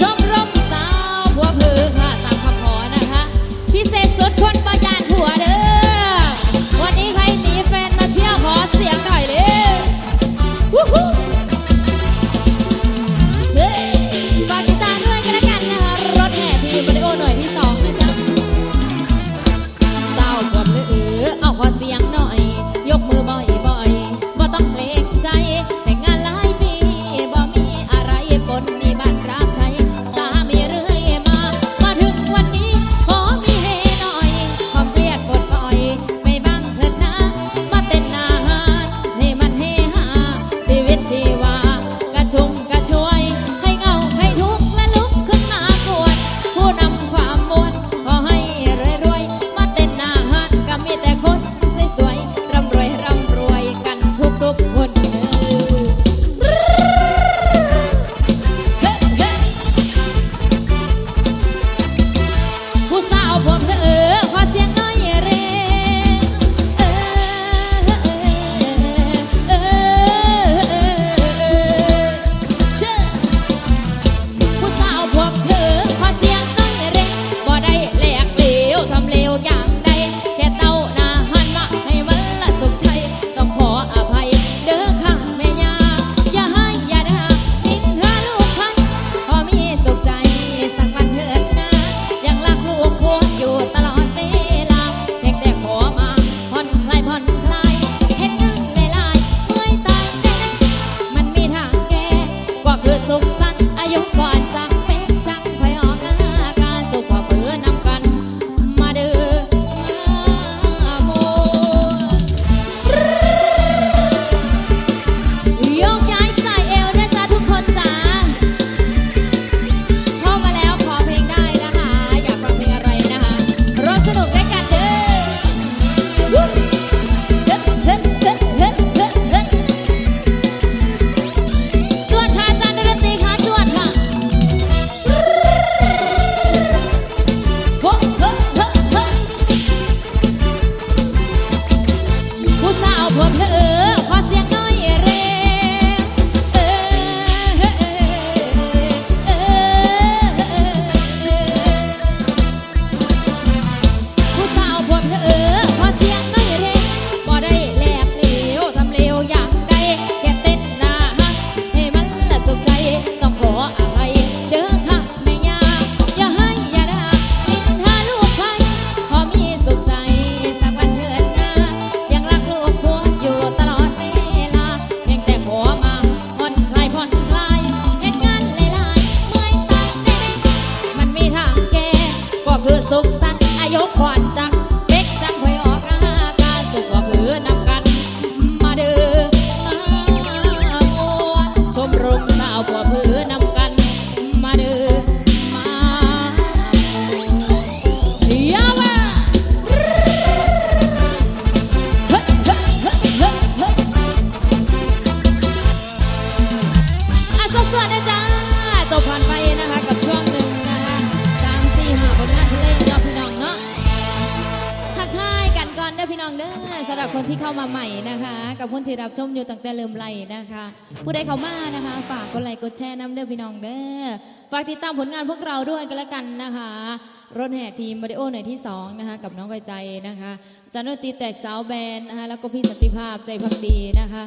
Some sốc sắn ai ông còn ยกขวานจังเบกจังหอยออกอากาสุขว่าผือนำกัน มาเดินมาวนชมรมสาวผัวผือนำกัน มาเดินมาวนเฮียว่าเฮ้ยเฮ้ยเฮ้ยเฮ้ยเฮ้ยอะสวัสดีจ้าเจ้าผ่านไปนะคะกับ เด้อสำหรับคนที่เข้ามาใหม่นะคะ กับคนที่รับชมอยู่ตั้งแต่เริ่มไล่นะคะ ผู้ใดเข้ามานะคะ ฝากกดไลค์กดแชร์น้ำเด้อพี่น้องเด้อฝากติดตามผลงานพวกเราด้วยกันละกันนะคะ รถแห่ทีมบาริโอหน่อยที่2นะคะกับน้องกอยใจนะคะจันโนตีแตกสาวแบนนะคะแล้วก็พี่สันติภาพใจพักดีนะคะ